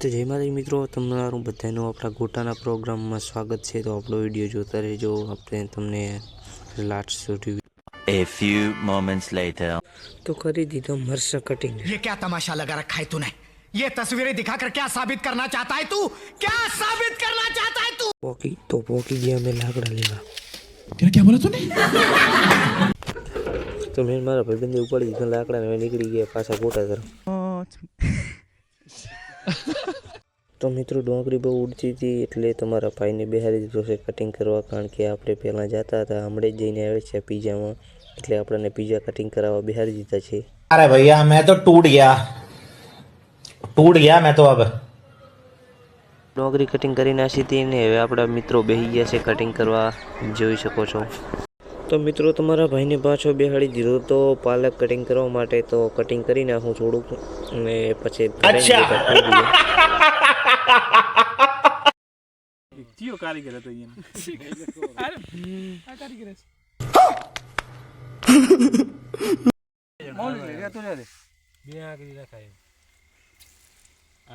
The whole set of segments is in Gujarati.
તો જય માતાજી મિત્રો તમારું બધાનું આપણા ગોટાના પ્રોગ્રામમાં સ્વાગત છે તો આપણો વિડીયો જોતા રહેજો આપણે તમને લાસ્ટ સુધી A few moments later. તો કરી દીધો મરસા કટિંગ ये क्या तमाशा लगा रखा है तूने ये तस्वीरें दिखाकर क्या साबित करना चाहता है तू क्या साबित करना चाहता है तू પોકી તો પોકી ગયા અમે લાકડા લેવા क्या क्या बोला तूने તો મેં મારા ભાઈબંધે ઉપાડી દીધા લાકડા ને નીકળી ગયા પાછા ગોટા તરફ તો મિત્રો ડોંગરી બહુ ઉડતી હતી એટલે તમારા ભાઈને બેહારી દીધો છે કટિંગ કરવા કારણ કે આપણે પહેલાં જતા હતા હમણાં જઈને આવે છે પીઝામાં. એટલે આપણને પીઝા કટિંગ કરાવવા બેહારી દીધા છે. અરે ભૈયા મેં તો તૂટ ગયા. તૂટ ગયા મેં તો હવે. ડોંગરી કટિંગ કરી નાખી હતી ને હવે આપણા મિત્રો બેહી ગયા છે કટિંગ કરવા. જોઈ શકો છો. તો મિત્રો તમારા ભાઈને પાછો બેહાડી દીધો. તો પાલક કટિંગ કરવા માટે તો કટિંગ કરી નાખું થોડુંક અને પછી કયો કારીગર હતો અહીંયા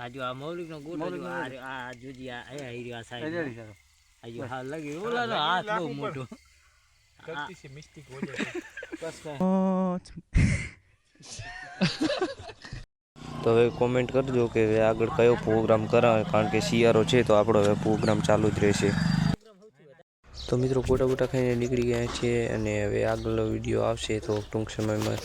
આ જો આ મૌલિક નો ગોટો જો આ રહ્યો, આ જોજી આ એ આઈ રહ્યો આ સાઈડ આ જો હા લગી. ઓલાનો હાથ બહુ મોટો. તો હવે કોમેન્ટ કરજો કે હવે આગળ કયો પ્રોગ્રામ કરાવે કારણ કે શિયાળો છે તો આપણો હવે પ્રોગ્રામ ચાલુ જ રહેશે. તો મિત્રો ગોટા ગોટા ખાઈને નીકળી ગયા છે અને હવે આગળનો વીડિયો આવશે તો ટૂંક સમયમાં